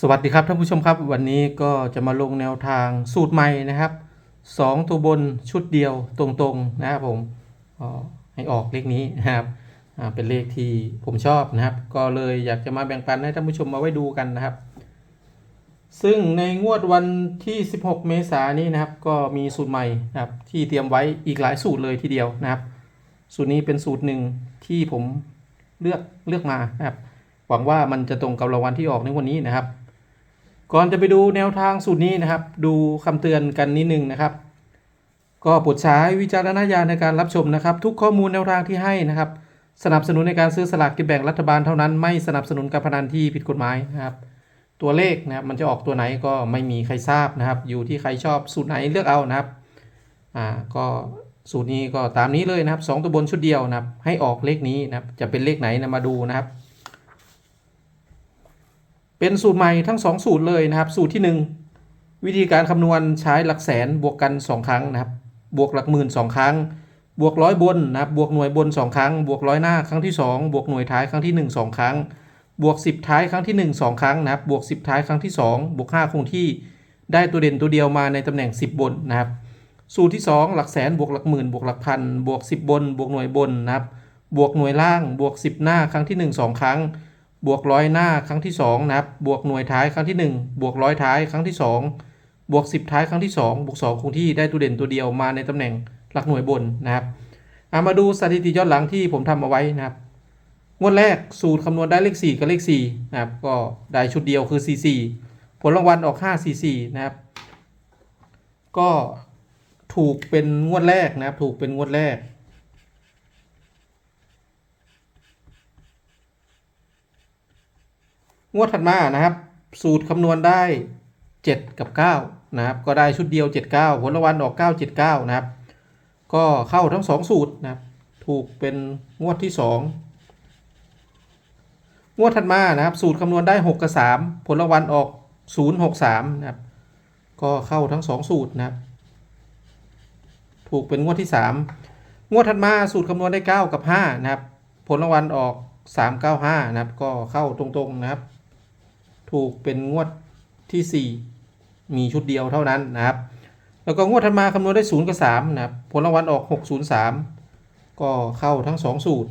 สวัสดีครับท่านผู้ชมครับ วันนี้ก็จะมาลงแนวทางสูตรใหม่นะครับสองตัวบนชุดเดียวตรงๆนะครับผมให้ออกเลขนี้นะครับเป็นเลขที่ผมชอบนะครับ ก็เลยอยากจะมาแบ่งปันให้ท่านผู้ชมมาไว้ดูกันนะครับ ซึ่งในงวดวันที่ 16 เมษายนนี้นะครับ ก็มีสูตรใหม่นะครับที่เตรียมไว้อีกหลายสูตรเลยทีเดียวนะครับ สูตรนี้เป็นสูตรหนึ่งที่ผมเลือกเลือกมานะครับ หวังว่ามันจะตรงกับรางวัลที่ออกในวันนี้นะครับ ก่อนจะไปดูแนวทางสูตรนี้นะครับ ดูคำเตือนกันนิดนึงนะครับ ก็โปรดใช้วิจารณญาณในการรับชมนะครับ ทุกข้อมูลแนวทางที่ให้นะครับ สนับสนุนในการซื้อสลากกินแบ่งรัฐบาลเท่านั้นไม่สนับสนุนการพนันที่ผิดกฎหมายนะครับ ตัวเลขนะครับมันจะออกตัวไหนก็ไม่มีใครทราบนะครับ อยู่ที่ใครชอบสูตรไหนเลือกเอานะครับอ่าก็สูตรนี้ก็ตามนี้เลยนะครับสองตัวบนชุดเดียวนะครับ ให้ออกเลขนี้นะครับจะเป็นเลขไหนนะมาดูนะครับ เป็นสูตรใหม่ทั้ง 2 สูตรเลยนะครับ สูตรที่ 1 วิธีการคำนวณใช้หลักแสนบวกกัน 2 ครั้งนะครับ บวกหลักหมื่น 2 ครั้ง บวกร้อยบนนะครับ บวกหน่วยบน 2 ครั้ง บวกร้อยหน้าครั้งที่ 2 บวกหน่วยท้ายครั้งที่ 1 2 ครั้ง บวก 10 ท้ายครั้งที่ 1 2 ครั้งนะครับ บวก 10 ท้ายครั้งที่ 2 บวก5คงที่ได้ตัวเด่นตัวเดียวมาในตำแหน่ง 10 บนนะครับ สูตรที่ 2 หลักแสนบวกหลักหมื่นบวกหลักพันบวก 10 บน บวกหน่วยบนนะครับ บวกหน่วยล่างบวก 10 หน้าครั้งที่ 1 2 ครั้ง บวกร้อยหน้าครั้งที่2นะครับ บวกหน่วยท้ายครั้งที่ 1 บวกร้อยท้ายครั้งที่ 2 บวก 10 ท้ายครั้งที่ 2 บวก2คงที่ได้ตัวเด่นตัวเดียวมาในตำแหน่งหลักหน่วยบนนะครับามาดูสถิติย้อนหลังที่ผมทำเอาไว้นะครับ งวดแรกสูตรคำนวณได้เลข 4 กับเลข4นะครับ ก็ได้ชุดเดียวคือ 44 ผลรางวัลออก 544 นะครับ ก็ถูกเป็นงวดแรกนะครับ ถูกเป็นงวดแรก งวดถัดมานะครับ สูตรคำนวณได้ 7 กับ 9 นะครับ ก็ได้ชุดเดียว 79 ผลรางวัลออก 979 นะครับ ก็เข้าทั้ง 2 สูตรนะครับ ถูกเป็นงวดที่ 2 งวดถัดมานะครับ สูตรคำนวณได้ 6 กับ 3 ผลรางวัลออก 063 นะครับ ก็เข้าทั้ง 2 สูตรนะครับ ถูกเป็นงวดที่ 3 งวดถัดมาสูตรคำนวณได้ 9 กับ 5 นะครับ ผลรางวัลออก395 นะครับ ก็เข้าตรงๆนะครับ ถูกเป็นงวดที่ 4 มีชุดเดียวเท่านั้นนะครับ แล้วก็งวดถัดมาคำนวณได้0กับ3นะครับผลรางวัลออก 603 ก็เข้าทั้ง 2 สูตร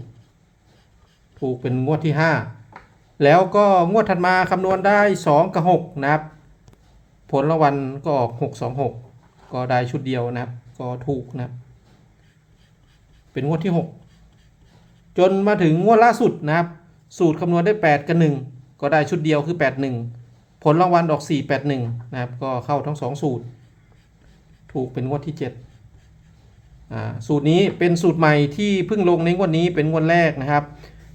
ถูกเป็นงวดที่ 5 แล้วก็งวดถัดมาคำนวณได้ 2 กับ 6 นะครับ ผลรางวัลก็ออก 626 ก็ได้ชุดเดียวนะครับ ก็ถูกนะครับ เป็นงวดที่ 6 จนมาถึงงวดล่าสุดนะครับ สูตรคำนวณได้ 8 กับ 1 ก็ได้ชุดเดียวคือ 81 ผลรางวัลออก 481 นะครับ ก็เข้าทั้ง 2 สูตร ถูกเป็นงวดที่ 7 อ่า สูตรนี้เป็นสูตรใหม่ที่เพิ่งลงในงวดนี้เป็นงวดแรกนะครับ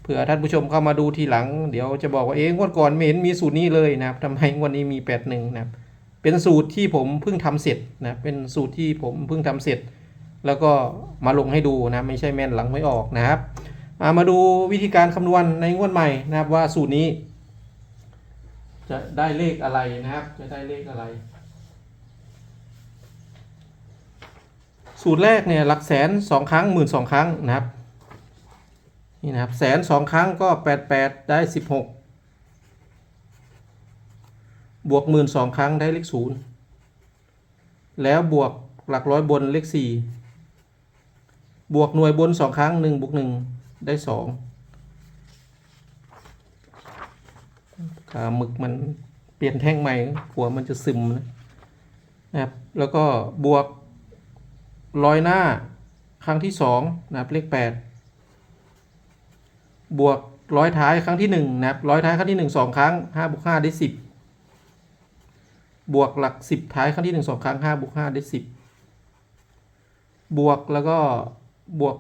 เผื่อท่านผู้ชมเข้ามาดูทีหลัง เดี๋ยวจะบอกว่าเอ๊ะงวดก่อนไม่เห็นมีสูตรนี้เลยนะครับทำไมงวดนี้มี 81 นะครับ เป็นสูตรที่ผมเพิ่งทำเสร็จนะ เป็นสูตรที่ผมเพิ่งทำเสร็จ แล้วก็มาลงให้ดูนะ ไม่ใช่แม่นหลังไม่ออกนะครับ มาดูวิธีการคำนวณในงวดใหม่นะครับว่าสูตรนี้ จะได้เลขอะไรนะครับ จะได้เลขอะไร สูตรแรกเนี่ยหลักแสนสองครั้งหมื่นสองครั้งนะครับนี่นะครับแสนสองครั้งก็แปดแปดได้สิบหกบวกหมื่นสองครั้งได้เลขศูนย์แล้วบวกหลักร้อยบนเลขสี่บวกหน่วยบนสองครั้งหนึ่งบวกหนึ่งได้สองขา หมึกมันเปลี่ยนแท่งใหม่หัวมันจะซึมนะครับ แล้วก็บวกร้อยหน้าครั้งที่สองนะครับเลขแปดบวกร้อยท้ายครั้งที่หนึ่งนะครับร้อยท้ายครั้งที่หนึ่งสองครั้งห้าบวกห้าได้สิบบวกหลักสิบท้ายครั้งที่หนึ่งสองครั้งห้าบวกห้าได้สิบบวกแล้วก็บวก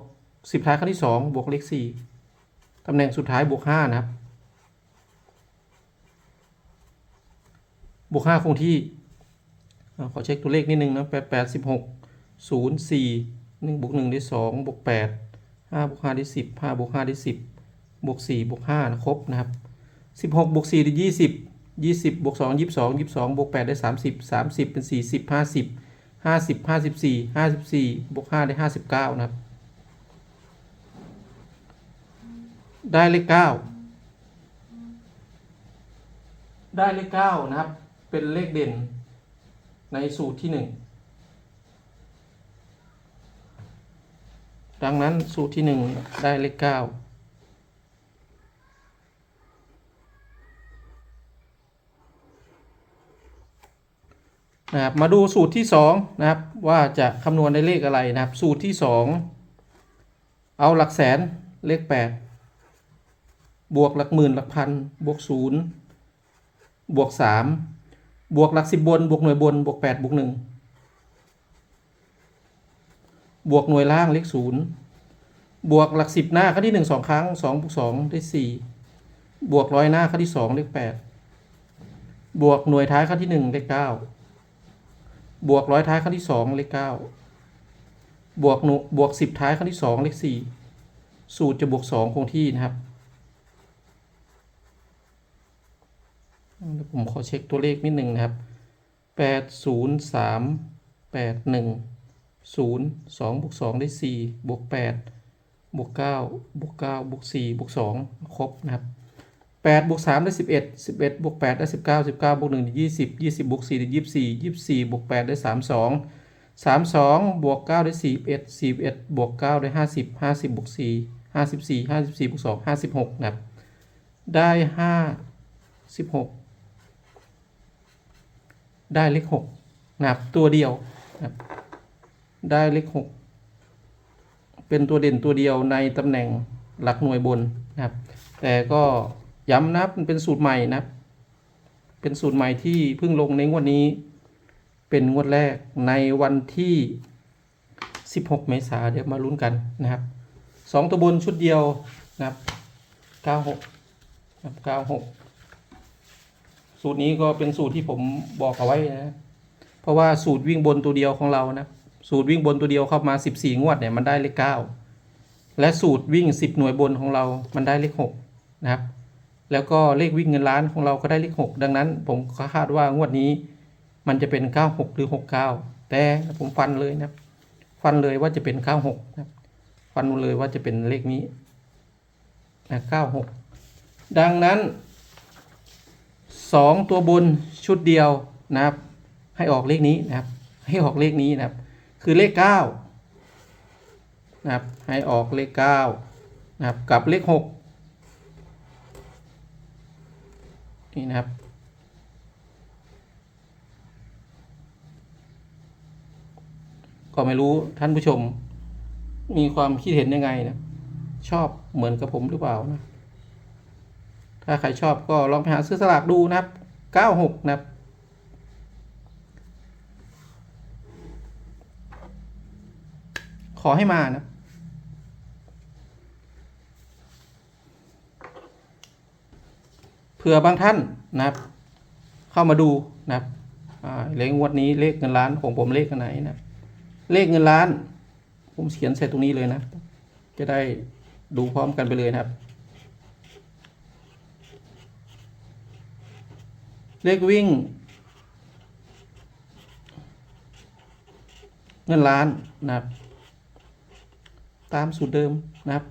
สิบท้ายครั้งที่สองบวกเลขสี่ตำแหน่งสุดท้ายบวกห้านะครับ บวกห้าคงที่ ขอเช็คตัวเลขนิดนึงนะแปดแปดสิบหกศูนย์สี่หนึ่งบวกหนึ่งได้สองบวกแปดห้าบวกห้าได้สิบห้าบวกห้าได้สิบบวกสี่บวกห้านะครบนะครับสิบหกบวกสี่ได้ยี่สิบยี่สิบบวกสองยี่สิบสองยี่สิบสองบวกแปดได้สามสิบสามสิบเป็นสี่สิบห้าสิบห้าสิบห้าสิบสี่ห้าสิบสี่บวกห้าได้ห้าสิบเก้านะครับ ได้เลขเก้าได้เลขเก้านะครับ เป็นเลขเด่นในสูตรที่หนึ่งดังนั้นสูตรที่หนึ่งได้เลขเก้านะครับมาดูสูตรที่สองนะครับว่าจะคำนวณได้เลขอะไรนะครับ สูตรที่สองเอาหลักแสนเลขแปดบวกหลักหมื่นหลักพันบวกศูนย์บวกสาม บวกหลักสิบบน บวกหน่วยบน บวกแปดบวกหนึ่งบวกหน่วยล่างเลขศูนย์บวกหลักสิบหน้าครั้งที่หนึ่งสองครั้งสองบวกสองได้สี่บวกร้อยหน้าครั้งที่สองเลขแปดบวกหน่วยท้ายครั้งที่หนึ่งเลขเก้าบวกร้อยท้ายครั้งที่สองเลขเก้าบวกหนุบวกสิบท้ายครั้งที่สองเลขสี่สูตรจะบวกสองคงที่นะครับเดี๋ยว ผมขอเช็คตัวเลขนิดหนึ่งนะครับแปดศูนย์สามแปดหนึ่งศูนย์สองบวกสองได้สี่บวกแปดบวกเก้าบวกเก้าบวกสี่บวกสองครบนะครับแปดบวกสามได้สิบเอ็ดสิบเอ็ดบวกแปดได้สิบเก้าสิบเก้าบวกหนึ่งได้ยี่สิบยี่สิบบวกสี่ได้ยี่สี่ยี่สี่บวกแปดได้สามสองสามสองบวกเก้าได้สี่เอ็ดสี่เอ็ดบวกเก้าได้ห้าสิบห้าสิบบวกสี่ห้าสิบสี่ห้าสิบสี่บวกสองห้าสิบหกนะครับ ได้ห้าสิบหก ได้เลขหกนะครับตัวเดียวนะครับได้เลขหกเป็นตัวเด่นตัวเดียวในตำแหน่งหลักหน่วยบนนะครับ แต่ก็ย้ำนะครับมันเป็นสูตรใหม่นะเป็นสูตรใหม่ที่เพิ่งลงในงวดนี้ เป็นงวดแรกในวันที่ 16 เมษาเดี๋ยวมาลุ้นกันนะครับสองตัวบนชุดเดียวนะครับ 96 นะครับ 96 สูตรนี้ก็เป็นสูตรที่ผมบอกเอาไว้นะ เพราะว่าสูตรวิ่งบนตัวเดียวของเรานะ สูตรวิ่งบนตัวเดียวเข้ามา 14 งวดเนี่ยมันได้เลข 9 และสูตรวิ่ง 10 หน่วยบนของเรา มันได้เลข 6 นะครับ แล้วก็เลขวิ่งเงินล้านของเราก็ได้เลข 6 ดังนั้น ผมคาดว่างวดนี้ มันจะเป็น 96 หรือ 69 แต่ผมฟันเลยนะ ฟันเลยว่าจะเป็น 96 นะฟันเลยว่าจะเป็นเลขนี้นะ96 ดังนั้น สองตัวบนชุดเดียวนะครับ ให้ออกเลขนี้นะครับ ให้ออกเลขนี้นะครับ คือเลขเก้านะครับ ให้ออกเลขเก้านะครับ กับเลขหกนี่นะครับก็ไม่รู้ท่านผู้ชมมีความคิดเห็นยังไงนะ ชอบเหมือนกับผมหรือเปล่านะ ถ้าใครชอบก็ลองไปหาซื้อสลากดูนะครับ 96 นะครับขอให้มานะเผื่อบางท่านนะครับ เข้ามาดูนะครับเลขงวดนี้เลขเงินล้านของผมเลขอันไหนนะเลขเงินล้าน ผมเขียนใส่ตรงนี้เลยนะ จะได้ดูพร้อมกันไปเลยนะครับ เลขวิ่ง เงินล้านนะครับ ตามสูตรเดิมนะครับ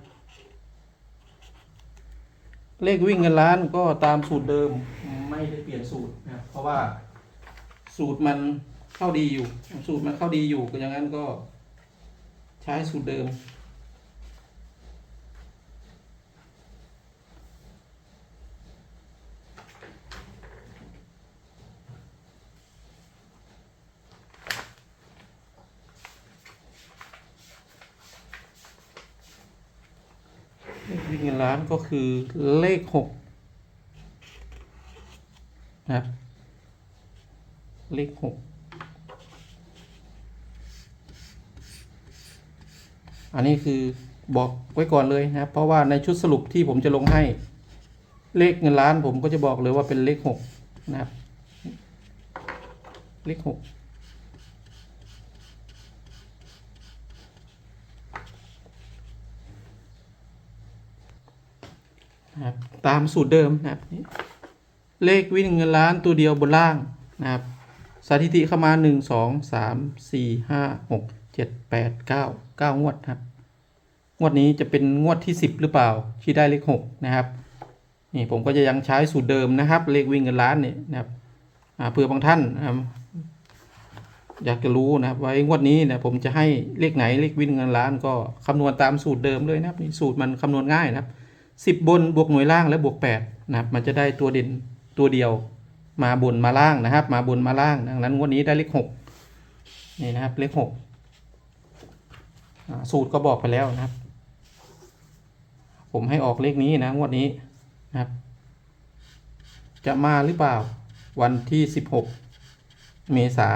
เลขวิ่งเงินล้านก็ตามสูตรเดิมไม่ได้เปลี่ยนสูตรนะครับเพราะว่าสูตรมันเข้าดีอยู่ สูตรมันเข้าดีอยู่ก็อย่างนั้นก็ใช้สูตรเดิม เลขวิ่งเงินล้านก็คือเลขหกนะครับ เลขหกอันนี้คือบอกไว้ก่อนเลยนะครับ เพราะว่าในชุดสรุปที่ผมจะลงให้ เลขเงินล้านผมก็จะบอกเลยว่าเป็นเลขหกนะครับ เลขหก นะครับ ตามสูตรเดิมนะครับนี่เลขวิ่งเงินล้านตัวเดียวบนล่างนะครับ สถิติเข้ามาหนึ่งสองสามสี่ห้าหกเจ็ดแปดเก้าเก้างวดครับ งวดนี้จะเป็นงวดที่สิบหรือเปล่า ที่ได้เลขหกนะครับ นี่ผมก็จะยังใช้สูตรเดิมนะครับ เลขวิ่งเงินล้านนี่นะครับเผื่อบางท่านนะครับอยากจะรู้นะครับว่าไอ้งวดนี้นี่ยผมจะให้เลขไหนเลขวิ่งเงินล้านก็คำนวณตามสูตรเดิมเลยนะครับนี่สูตรมันคำนวณง่ายนะครับ สิบบนบวกหน่วยล่างและบวกแปดนะครับมันจะได้ตัวเด่นตัวเดียวมาบนมาล่างนะครับ มาบนมาล่างดังนั้นงวดนี้ได้เลขหกนี่นะครับเลขหกสูตรก็บอกไปแล้วนะครับ ผมให้ออกเลขนี้นะงวดนี้นะครับ จะมาหรือเปล่าวันที่ 16 เมษา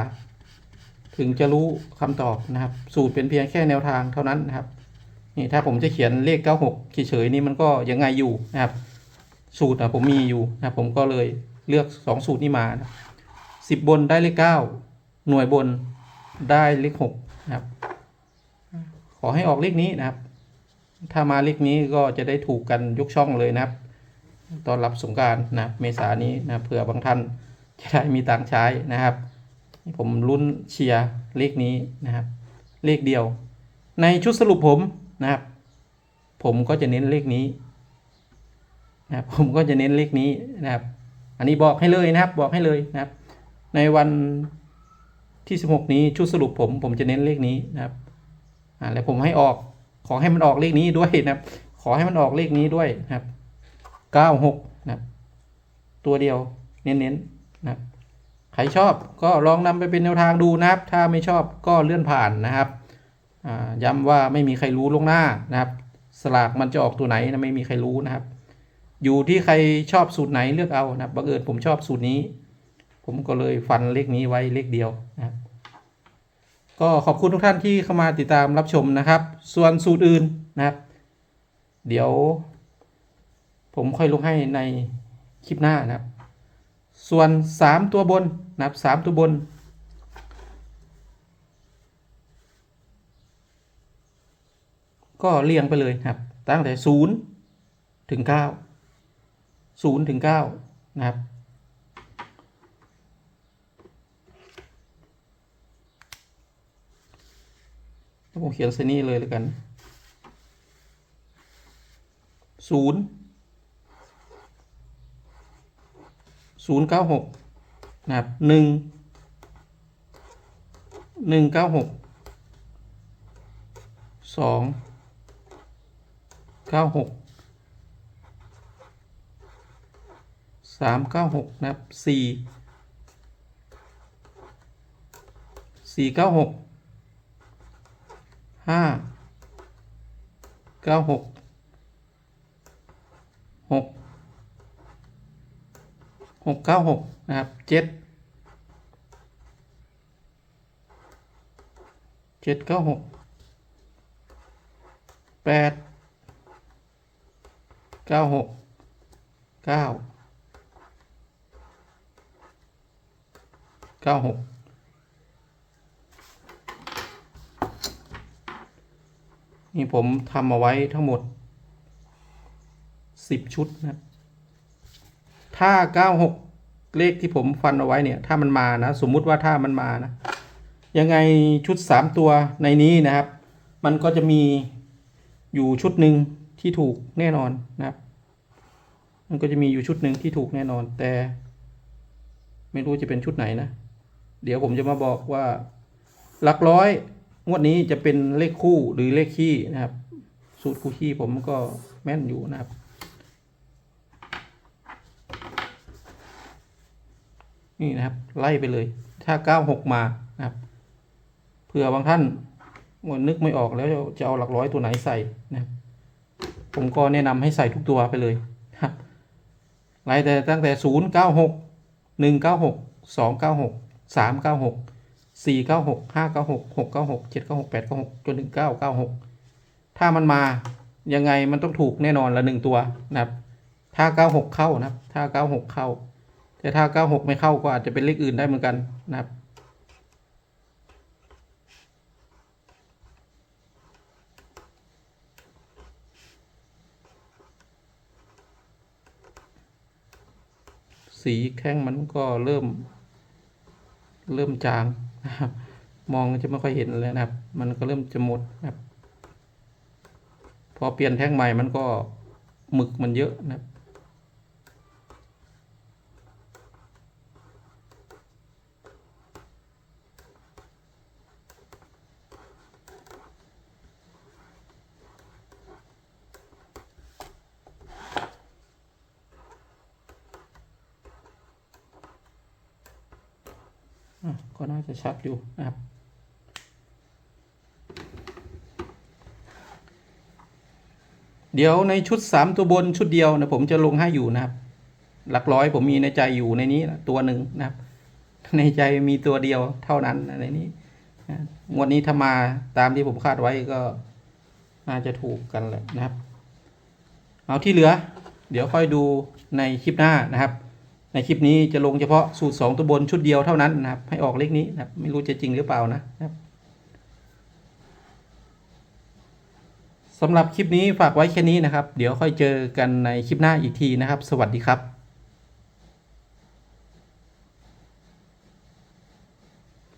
ถึงจะรู้คำตอบนะครับ สูตรเป็นเพียงแค่แนวทางเท่านั้นนะครับ นี่ถ้าผมจะเขียนเลข 96 เฉยๆนี่มันก็ยังไงอยู่นะครับ สูตรนะผมมีอยู่นะผมก็เลยเลือก 2 สูตรนี้มานะสิบบนได้เลข 9 หน่วยบนได้เลข6นะครับ ขอให้ออกเลขนี้นะครับ ถ้ามาเลขนี้ก็จะได้ถูกกันยกช่องเลยนะครับ ตอนรับสงการนะเมษานี้นะเผื่อบางท่านจะได้มีตังค์ใช้นะครับ ผมลุ้นเชียร์เลขนี้นะครับ เลขเดียว ในชุดสรุปผม นะครับ ผมก็จะเน้นเลขนี้นะครับผมก็จะเน้นเลขนี้นะครับ อันนี้บอกให้เลยนะครับบอกให้เลยนะครับ ในวันที่ 16 นี้ชุดสรุปผมผมจะเน้นเลขนี้นะครับอ่าแล้วผมให้ออกขอให้มันออกเลขนี้ด้วยนะครับ ขอให้มันออกเลขนี้ด้วยนะครับเก้าหกนะครับ ตัวเดียวเน้นๆนะครับ ใครชอบก็ลองนำไปเป็นแนวทางดูนะครับ ถ้าไม่ชอบก็เลื่อนผ่านนะครับ ย้ำว่าไม่มีใครรู้ล่วงหน้านะครับ สลากมันจะออกตัวไหนนะไม่มีใครรู้นะครับ อยู่ที่ใครชอบสูตรไหนเลือกเอานะครับบังเอิญผมชอบสูตรนี้ ผมก็เลยฟันเลขนี้ไว้เลขเดียวนะครับ ก็ขอบคุณทุกท่านที่เข้ามาติดตามรับชมนะครับ ส่วนสูตรอื่นนะครับ เดี๋ยว ผมค่อยลงให้ในคลิปหน้านะครับ ส่วน 3 ตัวบนนะครับ3ตัวบน ก็เรียงไปเลยครับ ตั้งแต่0ถึง9 0ถึง9นะครับ ผมเขียนเซนี่เลยแล้วกันศูนย์ศูนย์เก้าหกนะครับหนึ่งหนึ่งเก้าหกสอง เก้าหกสามเก้าหกนะครับสี่สี่เก้าหกห้าเก้าหกหกหกเก้าหกนะครับเจ็ดเจ็ดเก้าหกแปด เก้าหกเก้าเก้าหกนี่ผมทำเอาไว้ทั้งหมดสิบชุดนะถ้าเก้าหกเลขที่ผมฟันเอาไว้เนี่ย ถ้ามันมานะ สมมุติว่าถ้ามันมานะ ยังไงชุดสามตัวในนี้นะครับ มันก็จะมีอยู่ชุดหนึ่ง ที่ถูกแน่นอนนะครับ มันก็จะมีอยู่ชุดหนึ่งที่ถูกแน่นอน แต่ ไม่รู้จะเป็นชุดไหนนะ เดี๋ยวผมจะมาบอกว่า หลักร้อยงวดนี้จะเป็นเลขคู่หรือเลขคี่นะครับ สูตรคู่คี่ผมก็แม่นอยู่นะครับนี่นะครับ ไล่ไปเลย ถ้าเก้าหกมานะครับเผื่อบางท่านมันนึกไม่ออกแล้วจะเอาหลักร้อยตัวไหนใส่นะครับ ผมก็แนะนำให้ใส่ทุกตัวไปเลยครับไล่แต่ตั้งแต่ศูนย์เก้าหกหนึ่งเก้าหกสองเก้าหกสามเก้าหกสี่เก้าหกห้าเก้าหกหกเก้าหกเจ็ดเก้าหกแปดเก้าหกจนถึงเก้าเก้าหกถ้ามันมายังไงมันต้องถูกแน่นอนละหนึ่งตัวนะครับ ถ้าเก้าหกเข้านะครับ ถ้าเก้าหกเข้า แต่ถ้าเก้าหกไม่เข้าก็อาจจะเป็นเลขอื่นได้เหมือนกันนะครับ สีแข้งมันก็เริ่ม เริ่มจางนะครับ มองจะไม่ค่อยเห็นเลยนะครับ มันก็เริ่มจะหมดนะครับ พอเปลี่ยนแท่งใหม่มันก็หมึกมันเยอะนะครับ อะ ก็น่าจะชัดอยู่นะครับ เดี๋ยวในชุดสามตัวบนชุดเดียวนะผมจะลงให้อยู่นะครับ หลักร้อยผมมีในใจอยู่ในนี้ตัวหนึ่งนะครับ ในใจมีตัวเดียวเท่านั้นในนี้งวดนี้ถ้ามาตามที่ผมคาดไว้ก็น่าจะถูกกันแหละนะครับ เอาที่เหลือ เดี๋ยวค่อยดูในคลิปหน้านะครับ ในคลิปนี้จะลงเฉพาะสูตรสองตัวบนชุดเดียวเท่านั้นนะครับ ให้ออกเลขนี้นะครับ ไม่รู้จะจริงหรือเปล่านะครับสำหรับคลิปนี้ฝากไว้แค่นี้นะครับ เดี๋ยวค่อยเจอกันในคลิปหน้าอีกทีนะครับ สวัสดีครับ